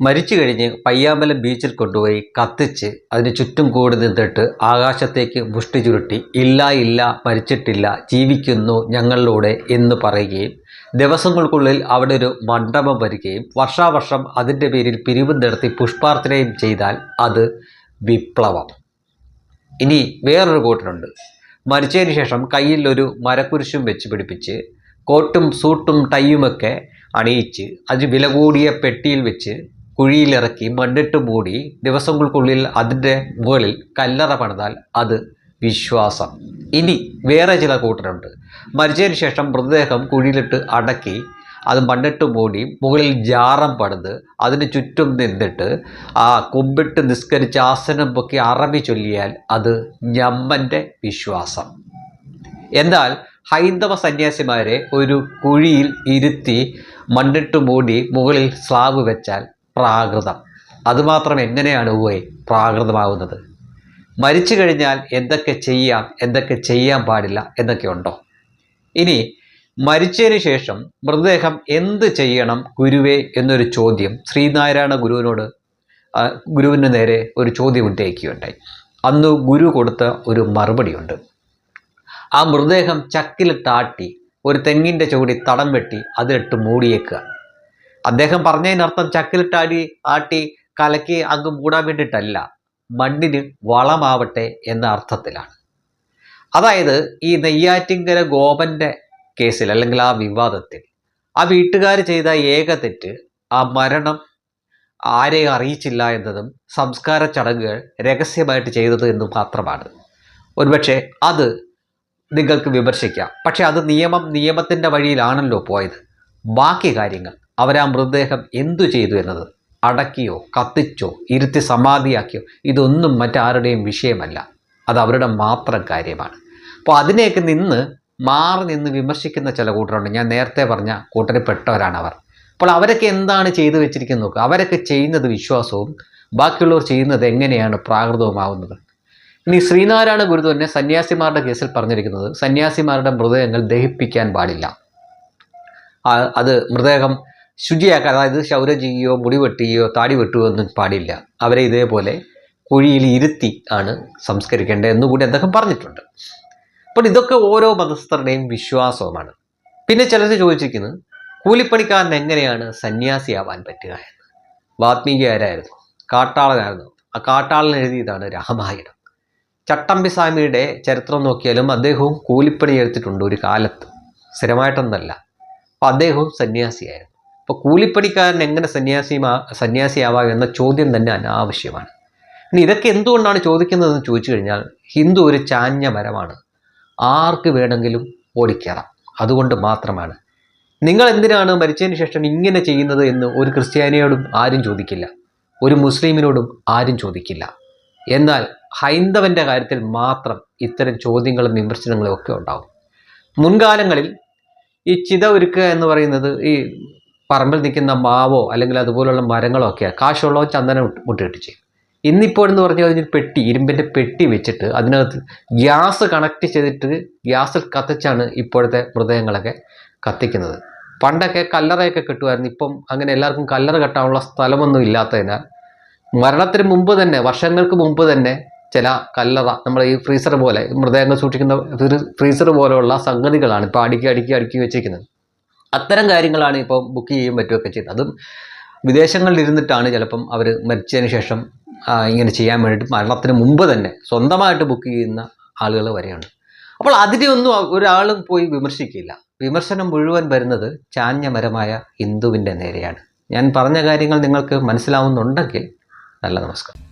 മരിച്ചു കഴിഞ്ഞ് പയ്യാമ്പലം ബീച്ചിൽ കൊണ്ടുപോയി കത്തിച്ച് അതിന് ചുറ്റും കൂടി നിന്നിട്ട് ആകാശത്തേക്ക് മുഷ്ടി ചുരുട്ടി ഇല്ല ഇല്ല മരിച്ചിട്ടില്ല ജീവിക്കുന്നു ഞങ്ങളിലൂടെ എന്ന് പറയുകയും ദിവസങ്ങൾക്കുള്ളിൽ അവിടെ ഒരു മണ്ഡപം വരികയും വർഷാവർഷം അതിന്റെ പേരിൽ പിരിവ് നടത്തി പുഷ്പാർച്ചനയും ചെയ്താൽ അത് വിപ്ലവം. ഇനി വേറൊരു കൂട്ടനുണ്ട് മരിച്ചതിന് ശേഷം കയ്യിൽ ഒരു മരക്കുരിശും വെച്ച് പിടിപ്പിച്ച് കോട്ടും സൂട്ടും ടൈയുമൊക്കെ അണിയിച്ച് അത് വില കൂടിയ പെട്ടിയിൽ വെച്ച് കുഴിയിലിറക്കി മണ്ണിട്ട് മൂടി ദിവസങ്ങൾക്കുള്ളിൽ അതിന്റെ മുകളിൽ കല്ലറ പണിതാൽ അത് വിശ്വാസം. ഇനി വേറെ ചില കൂട്ടരുണ്ട്. മരിച്ചതിന് ശേഷം മൃതദേഹം കുഴിയിലിട്ട് അടക്കി അത് മണ്ണിട്ട് മൂടി മുകളിൽ ജാറം പണിത് അതിന് ചുറ്റും നിന്നിട്ട് ആ കുമ്പിട്ട് നിസ്കരിച്ച് ആസനം പൊക്കി അറബി ചൊല്ലിയാൽ അത് ഞമ്മന്റെ വിശ്വാസം. എന്നാൽ ഹൈന്ദവ സന്യാസിമാരെ ഒരു കുഴിയിൽ ഇരുത്തി മണ്ണിട്ട് മൂടി മുകളിൽ സ്ലാവ് വെച്ചാൽ പ്രാകൃതം. അതുമാത്രം എങ്ങനെയാണ് പോയി പ്രാകൃതമാവുന്നത്? മരിച്ചു കഴിഞ്ഞാൽ എന്തൊക്കെ ചെയ്യാം എന്തൊക്കെ ചെയ്യാൻ പാടില്ല എന്നൊക്കെ ഉണ്ടോ? ഇനി മരിച്ചതിന് ശേഷം മൃതദേഹം എന്ത് ചെയ്യണം ഗുരുവേ എന്നൊരു ചോദ്യം ശ്രീനാരായണ ഗുരുവിനോട് ഗുരുവിന് നേരെ ഒരു ചോദ്യം ഉന്നയിക്കുകയുണ്ടായി. അന്ന് ഗുരു കൊടുത്ത ഒരു മറുപടിയുണ്ട്. ആ മൃതദേഹം ചക്കിൽ താട്ടി ഒരു തെങ്ങിന്റെ ചുവടി തടം വെട്ടി അതിലിട്ട് മൂടിയേക്കുക. അദ്ദേഹം പറഞ്ഞതിനർത്ഥം ചക്കിലിട്ടാടി ആട്ടി കലക്കി അങ്ങ് മൂടാൻ വേണ്ടിയിട്ടല്ല. മണ്ണിന് വളമാവട്ടെ എന്ന അർത്ഥത്തിലാണ്. അതായത് ഈ നെയ്യാറ്റിങ്കര ഗോപന്റെ കേസിൽ അല്ലെങ്കിൽ ആ വിവാദത്തിൽ ആ വീട്ടുകാർ ചെയ്ത ഏക തെറ്റ് ആ മരണം ആരെയും അറിയിച്ചില്ല എന്നതും സംസ്കാര ചടങ്ങുകൾ രഹസ്യമായിട്ട് ചെയ്തത് എന്നും മാത്രമാണ്. ഒരുപക്ഷെ അത് നിങ്ങൾക്ക് വിമർശിക്കാം. പക്ഷെ അത് നിയമം നിയമത്തിന്റെ വഴിയിലാണല്ലോ പോയത്. ബാക്കി കാര്യങ്ങൾ അവരാ മൃതദേഹം എന്തു ചെയ്തു എന്നത്? അടക്കിയോ കത്തിച്ചോ ഇരുത്തി സമാധിയാക്കിയോ? ഇതൊന്നും മറ്റാരുടെയും വിഷയമല്ല. അത് അവരുടെ മാത്രം കാര്യമാണ്. അപ്പോൾ അതിനെയൊക്കെ നിന്ന് മാറി നിന്ന് വിമർശിക്കുന്ന ചില കൂട്ടരുണ്ട്. ഞാൻ നേരത്തെ പറഞ്ഞ കൂട്ടരിൽ പെട്ടവരാണ് അവർ. അപ്പോൾ അവരൊക്കെ എന്താണ് ചെയ്തു വെച്ചിരിക്കുന്നത് നോക്കുക അവരൊക്കെ ചെയ്യുന്നത് വിശ്വാസവും ബാക്കിയുള്ളവർ ചെയ്യുന്നത് എങ്ങനെയാണ് പ്രാകൃതവുമാവുന്നത്? ഇനി ശ്രീനാരായണ ഗുരു തന്നെ സന്യാസിമാരുടെ കേസിൽ പറഞ്ഞിരിക്കുന്നത് സന്യാസിമാരുടെ മൃതദേഹങ്ങൾ ദഹിപ്പിക്കാൻ പാടില്ല. അത് മൃതദേഹം ശുചിയാക്കാൻ അതായത് ക്ഷൗരം ചെയ്യുകയോ മുടി വെട്ടുകയോ താടി വെട്ടുകയോ ഒന്നും പാടില്ല. അവരെ ഇതേപോലെ കുഴിയിൽ ഇരുത്തി ആണ് സംസ്കരിക്കേണ്ടത് എന്നുകൂടി അദ്ദേഹം പറഞ്ഞിട്ടുണ്ട്. അപ്പോൾ ഇതൊക്കെ ഓരോ മതസ്ഥരുടെയും വിശ്വാസവുമാണ്. പിന്നെ ചിലർ ചോദിച്ചിരിക്കുന്നത് കൂലിപ്പണിക്കാരൻ എങ്ങനെയാണ് സന്യാസിയാവാൻ പറ്റുക എന്ന്? വാത്മീകാരായിരുന്നു കാട്ടാളനായിരുന്നു. ആ കാട്ടാളൻ എഴുതിയതാണ് രാമായണം. ചട്ടമ്പി സ്വാമിയുടെ ചരിത്രം നോക്കിയാലും അദ്ദേഹവും കൂലിപ്പണി എടുത്തിട്ടുണ്ട് ഒരു കാലത്ത്. സ്ഥിരമായിട്ടൊന്നല്ല. അപ്പോൾ അദ്ദേഹവും സന്യാസിയായിരുന്നു. അപ്പോൾ കൂലിപ്പണിക്കാരൻ എങ്ങനെ സന്യാസിമാ സന്യാസിയാവാം എന്ന ചോദ്യം തന്നെ അനാവശ്യമാണ്. ഇനി ഇതൊക്കെ എന്തുകൊണ്ടാണ് ചോദിക്കുന്നതെന്ന് ചോദിച്ചു കഴിഞ്ഞാൽ ഹിന്ദു ഒരു ചാഞ്ഞ മരമാണ്. ആർക്ക് വേണമെങ്കിലും ഓടിക്കയറാം അതുകൊണ്ട് മാത്രമാണ്. നിങ്ങൾ എന്തിനാണ് മരിച്ചതിന് ശേഷം ഇങ്ങനെ ചെയ്യുന്നത് എന്ന് ഒരു ക്രിസ്ത്യാനിയോടും ആരും ചോദിക്കില്ല. ഒരു മുസ്ലിമിനോടും ആരും ചോദിക്കില്ല. എന്നാൽ ഹൈന്ദവന്റെ കാര്യത്തിൽ മാത്രം ഇത്തരം ചോദ്യങ്ങളും വിമർശനങ്ങളും ഒക്കെ ഉണ്ടാവും. മുൻകാലങ്ങളിൽ ഈ ചിത ഒരുക്കുക എന്ന് പറയുന്നത് ഈ പറമ്പിൽ നിൽക്കുന്ന മാവോ അല്ലെങ്കിൽ അതുപോലുള്ള മരങ്ങളോ ഒക്കെയാണ് കാശുള്ളവൻ ചന്ദനം മുട്ടിട്ട് ചെയ്യും. ഇന്നിപ്പോൾ എന്ന് പറഞ്ഞാൽ അതിന് പെട്ടി ഇരുമ്പിന്റെ പെട്ടി വെച്ചിട്ട് അതിനകത്ത് ഗ്യാസ് കണക്ട് ചെയ്തിട്ട് ഗ്യാസിൽ കത്തിച്ചാണ് ഇപ്പോഴത്തെ മൃതദേഹങ്ങളൊക്കെ കത്തിക്കുന്നത്. പണ്ടൊക്കെ കല്ലറയൊക്കെ കിട്ടുമായിരുന്നു. ഇപ്പം അങ്ങനെ എല്ലാവർക്കും കല്ലറ കെട്ടാനുള്ള സ്ഥലമൊന്നും ഇല്ലാത്തതിനാൽ മരണത്തിന് മുമ്പ് തന്നെ വർഷങ്ങൾക്ക് മുമ്പ് തന്നെ ചില കല്ലറ നമ്മൾ ഈ ഫ്രീസർ പോലെ മൃതദേഹങ്ങൾ സൂക്ഷിക്കുന്ന ഫ്രീസർ പോലെയുള്ള സംഗതികളാണ് ഇപ്പോൾ അടുക്കി അടുക്കി അടുക്കി വെച്ചിരിക്കുന്നത്. അത്തരം കാര്യങ്ങളാണ് ഇപ്പോൾ ബുക്ക് ചെയ്യുകയും പറ്റുകയൊക്കെ ചെയ്യുന്നത് അതും വിദേശങ്ങളിൽ ഇരുന്നിട്ടാണ് ചിലപ്പം അവർ മരിച്ചതിന് ശേഷം ഇങ്ങനെ ചെയ്യാൻ വേണ്ടിയിട്ട് മരണത്തിന് മുമ്പ് തന്നെ സ്വന്തമായിട്ട് ബുക്ക് ചെയ്യുന്ന ആളുകൾ വരെയാണ് അപ്പോൾ അതിനെയൊന്നും ഒരാളും പോയി വിമർശിക്കില്ല. വിമർശനം മുഴുവൻ വരുന്നത് ചാഞ്ഞ മരമായ ഹിന്ദുവിന്റെ നേരെയാണ്. ഞാൻ പറഞ്ഞ കാര്യങ്ങൾ നിങ്ങൾക്ക് മനസ്സിലാവുന്നുണ്ടെങ്കിൽ നല്ല നമസ്കാരം.